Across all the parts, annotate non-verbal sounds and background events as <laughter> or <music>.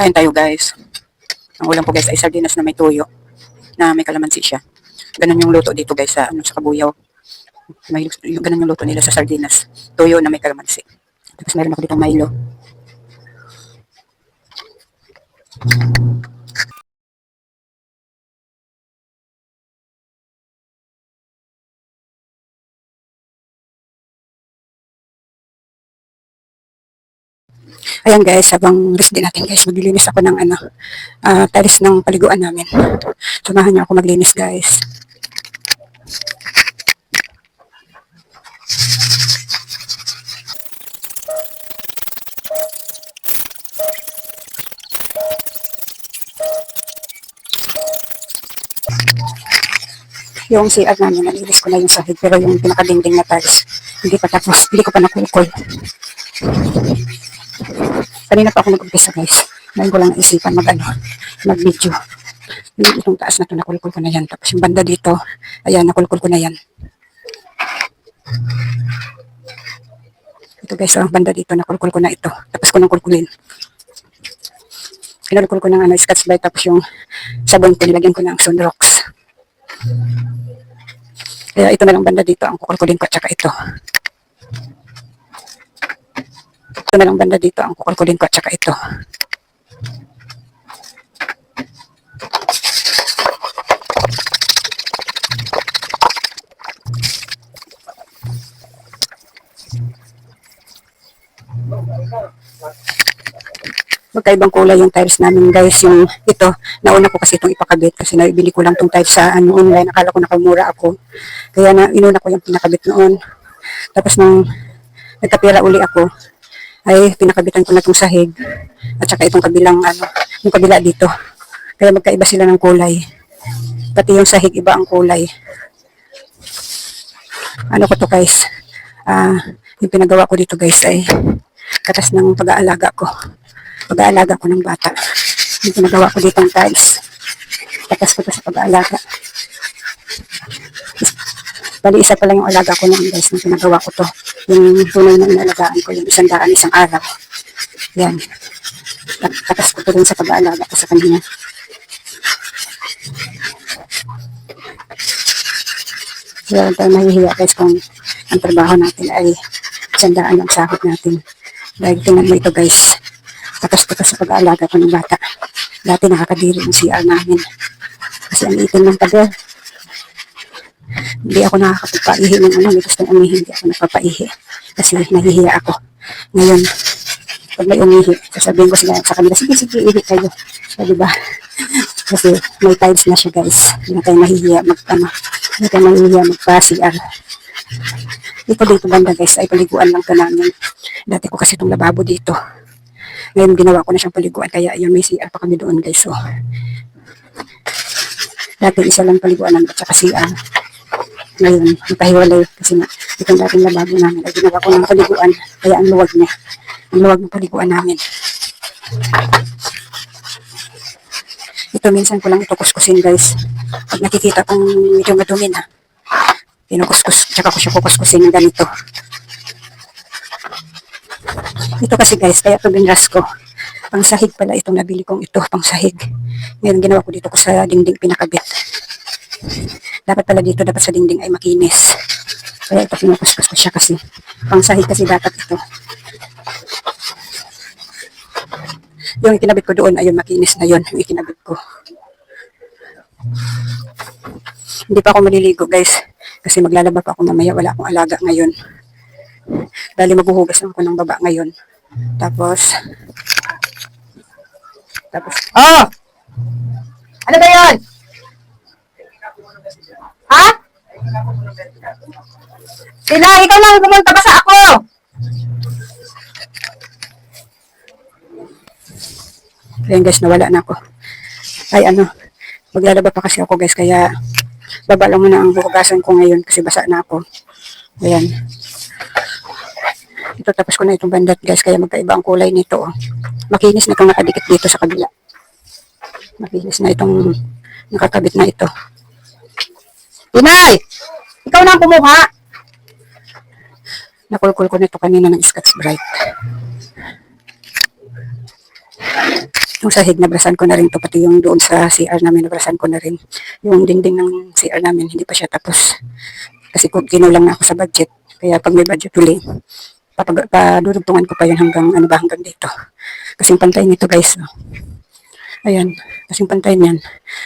Kain tayo guys. Ang ulam ko guys ay sardinas na may toyo. Na may kalamansi siya. Ganun yung luto dito guys sa, ano, sa kabuyaw. May, yung, ganun yung luto nila sa sardinas. Toyo na may kalamansi. Tapos meron ako ditong Milo. Ayan guys, habang rest din natin guys, maglilinis ako ng ano, ah tiles ng paliguan namin. Samahan niyo ako maglinis guys. Yung CR namin, nalilis ko na yung sahig, pero yung pinakadingding na tiles, hindi pa tapos, hindi ko pa nakulkol. Kanina pa ako nag-umpisa guys. Ngayon ko lang naisipan mag ano, mag-video. Yung itong taas na to, nakulkul ko na yan. Tapos yung banda dito, ayan, nakulkul ko na yan. Ito guys, ang banda dito, nakulkul ko na ito. Tapos ko nang kulkulin. Kinulkul ko ng ano, scotch brite, tapos yung sabon ko, nilagyan ko ng sunrocks. Kaya ito na lang banda dito, ang kukulkulin ko, at saka ito. Ito na lang banda dito, ang kukulkulin ko, at saka ito. magkaibang kulay yung tiles namin guys. Yung ito nauna ko kasi itong ipakabit kasi nabili ko lang itong tiles sa ano online. Akala ko nakamura ako. Kaya na inuna ko yung pinakabit noon. Tapos nung nagkapira uli ako ay pinakabitan ko na itong sahig at saka itong kabilang ano yung kabila dito kaya magkaiba sila ng kulay pati yung sahig iba ang kulay ano ko to guys ah yung pinagawa ko dito guys ay katas ng pag-aalaga ko pag-aalaga ko ng bata. Yung ginagawa ko dito ng tiles. Tapos ko to sa pag-aalaga. Bali, isa pa lang yung alaga ko noon guys, nung ginagawa ko to. Yung tunay na inalagaan ko, yung isang daan, isang araw. Yan. Tapos ko to rin sa pag-aalaga ko sa kanina. Kaya tayo mahihiya guys kung ang trabaho natin ay isang daan ang sahod natin. Dahil tingnan mo ito guys, tapos ko to sa pag-aalaga ko ng bata. Dati nakakadiri yung CR namin. Kasi ang itin ng pader. Hindi ako nakakapagpaihi ng ano, may gustong umihi, hindi ako napapaihi. Kasi nahihiya ako. Ngayon, pag may umihi, sasabihin ko sila sa kanila, sige, sige, ihi kayo. So, diba? Kasi may tiles na siya, guys. Hindi na tayo mahihiya mag, ano, hindi tayo mahihiya magpa-CR. Dito dito banda, guys, ay paliguan lang to namin. Dati ko kasi itong lababo dito. Ngayon ginawa ko na siyang paliguan kaya yun may CR pa kami doon guys. So, dati isa lang paliguan at saka CR. Ngayon, nagpahiwalay kasi nga itong dating lababo namin ay ginawa ko ng paliguan kaya ang luwag niya. Ang luwag ng paliguan namin. Ito minsan ko lang ito kuskusin guys. Pag nakikita kong medyo madumi na, kinukuskus, tsaka ko siya kukuskusin ng ganito. Ito kasi guys, kaya ito binras ko. Pang sahig pala itong nabili kong ito, pang sahig. Ngayon ginawa ko dito ko sa dingding pinakabit. Dapat pala dito, dapat sa dingding ay makinis. Kaya ito kinukuskus ko siya kasi. Pang sahig kasi dapat ito. Yung ikinabit ko doon, ayun, makinis na yun, yung ikinabit ko. Hindi pa ako maliligo guys. Kasi maglalaba pa ako mamaya, wala akong alaga ngayon. Dali maghuhugas lang ako ng baba ngayon. Tapos, tapos, Oh! Ano ba yun? Sila, ikaw lang pumunta pa ako. Ayan guys, nawala na ako. Ay ano, maglalaba pa kasi ako guys, kaya baba lang muna ang hugasan ko ngayon kasi basa na ako. Ayan. Ito tapos ko na itong bandat guys, kaya magkaiba ang kulay nito. Oh. Makinis na itong nakadikit dito sa kabila. Makinis na itong nakakabit na ito. Inay! Ikaw na ang kumuha. Nakulkul ko nito kanina ng Scotch Brite. Yung sahig, nabrasan ko na rin to. Pati yung doon sa CR namin, nabrasan ko na rin. Yung dingding ng CR namin, hindi pa siya tapos. Kasi kinulang na ako sa budget. Kaya pag may budget uli, papag- padudugtungan ko pa yun hanggang ano ba, hanggang dito. Kasing pantay nito guys. Oh. Ayan, kasing pantay niyan.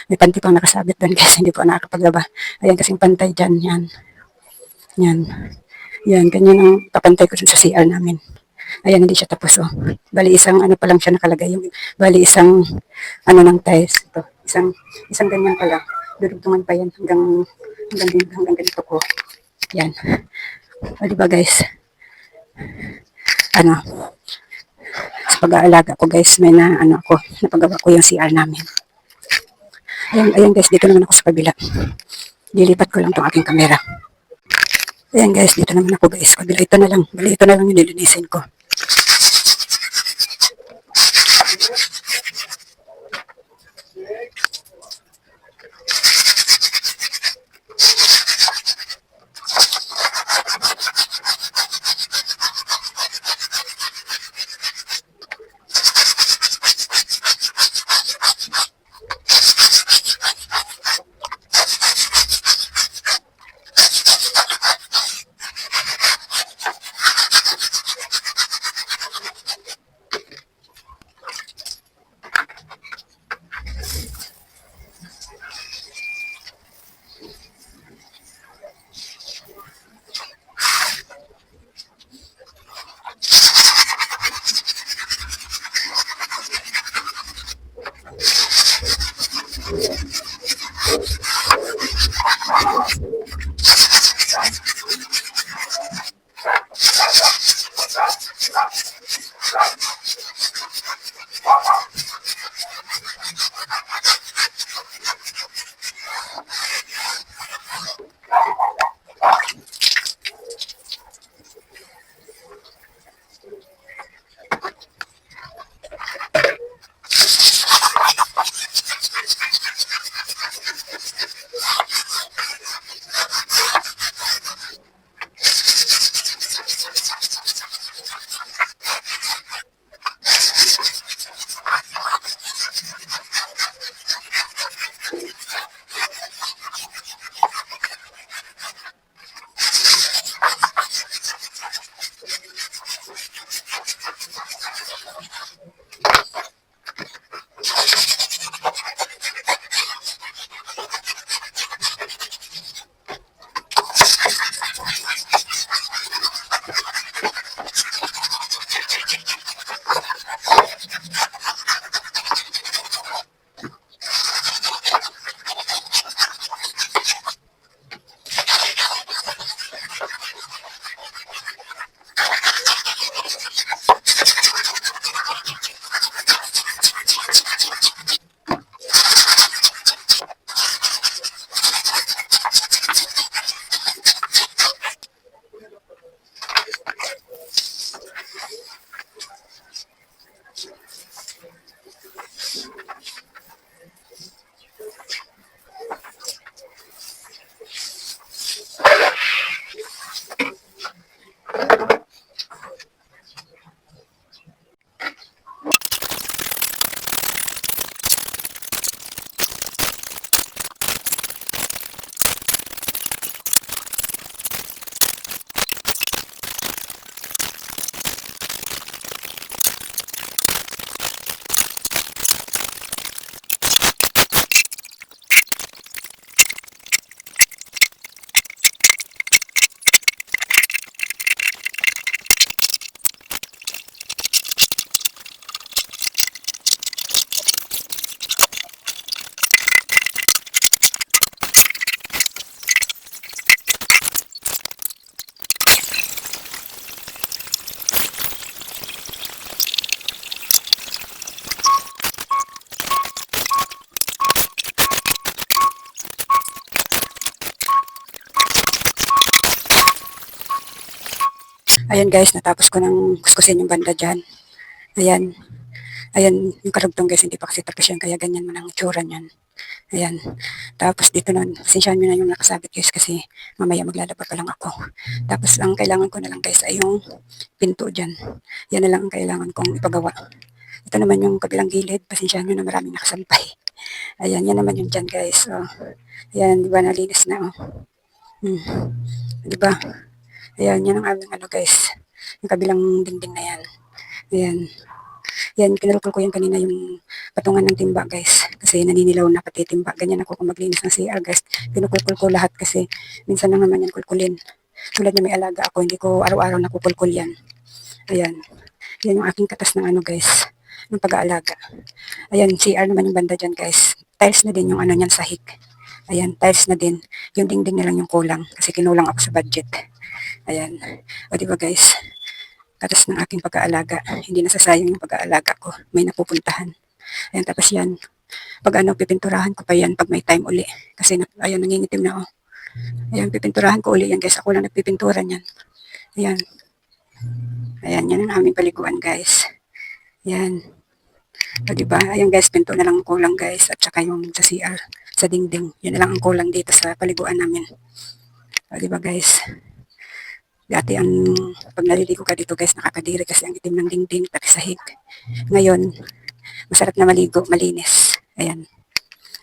May panty pang nakasabit doon <laughs> guys, hindi po nakakapaglaba. Ayan, kasing pantay dyan, yan. Yan. Yan, ganyan ang papantay ko sa CR namin. Ayan, hindi siya tapos, oh. Bali, isang ano pa lang siya nakalagay. Yung, bali, isang ano ng tiles. Ito, isang, isang ganyan pa lang. Dudugtungan pa yan hanggang, hanggang, hanggang ganito ko. Yan. O, di ba guys? Ano, sa pag-aalaga ko guys, may na, ano ako, napagawa ko yung CR namin. Ayan, ayan guys, dito naman ako sa kabila. Dilipat ko lang tong aking kamera. Ayan guys, dito naman ako guys. Kabila ito na lang. Bali ito na lang yung nilinisin ko. Ayan guys, natapos ko ng kuskusin yung banda dyan. Ayan. Ayan, yung karugtong guys, hindi pa kasi tapos yan, kaya ganyan man ang itsura niyan. Ayan. Tapos dito nun, sinsyahan nyo na yung nakasabit guys kasi mamaya maglalaba pa lang ako. Tapos ang kailangan ko na lang guys ay yung pinto dyan. Yan na lang ang kailangan kong ipagawa Ito naman yung kabilang gilid. Pasensya nyo na maraming nakasampay. Ayan, yan naman yung dyan guys. Oh. Ayan, di ba nalinis na oh. Hmm. Di ba? Ayan, yan ang aming ano guys. Yung kabilang dingding na yan. Ayan. Yan, kinalkul ko yan kanina yung patungan ng timba guys. Kasi naninilaw na pati timba. Ganyan ako kung maglinis ng CR guys. Kinukulkul ko lahat kasi minsan lang naman yan kulkulin. Tulad na may alaga ako, hindi ko araw-araw nakukulkul yan. Ayan. Yan yung aking katas ng ano guys, ng pag-aalaga. Ayan, CR naman yung banda dyan guys. Tiles na din yung ano niyan sahig. Ayan, tiles na din. Yung dingding na lang yung kulang kasi kinulang ako sa budget. Ayan. O diba guys, katas ng aking pag-aalaga. Hindi nasasayang yung pag-aalaga ko. May napupuntahan. Ayan, tapos yan. Pag ano, pipinturahan ko pa yan pag may time uli. Kasi na, ayan, nangingitim na oh. Ayan, pipinturahan ko uli yan guys. Ako lang nagpipintura niyan. Ayan. Ayan, yan ang aming paliguan guys. Yan. O diba? Ayan guys, pinto na lang ang kulang guys. At saka yung sa CR, sa dingding. Yan na lang ang kulang dito sa paliguan namin. O diba guys? Dati ang pag naliligo ka dito guys, nakakadiri kasi ang itim ng dingding, pati sahig. Ngayon, masarap na maligo, malinis. Ayan.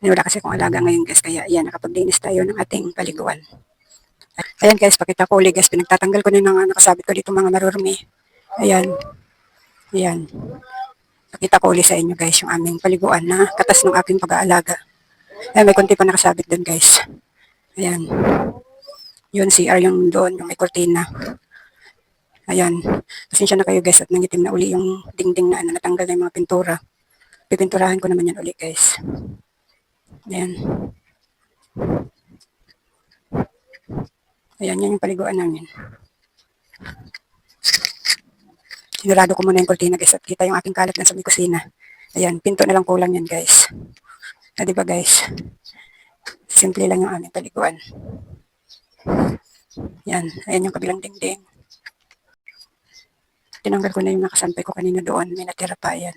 Ay, wala kasi akong alaga ngayon guys, kaya ayan, nakapaglinis tayo ng ating paliguan. Ayan guys, pakita ko ulit guys, pinagtatanggal ko na yung mga nakasabit ko dito mga marurumi. Ayan. Ayan. Pakita ko ulit sa inyo guys yung aming paliguan na katas ng aking pag-aalaga. Ayan, may konti pa nakasabit dun guys. Ayan. Yun, CR yung doon, yung may kortina. Ayan. Pasensya na kayo guys at nangitim na uli yung dingding na ano, natanggal na yung mga pintura. Pipinturahan ko naman yan uli guys. Ayan. Ayan, yan yung paliguan namin. Sinurado ko muna yung kortina guys at kita yung aking kalat na sa may kusina. Ayan, pinto na lang kulang yan guys. Ah, di ba guys? Simple lang yung aming paliguan. Yan, ayan yung kabilang dingding. Tinanggal ko na yung nakasampay ko kanina doon. May natira pa, ayan.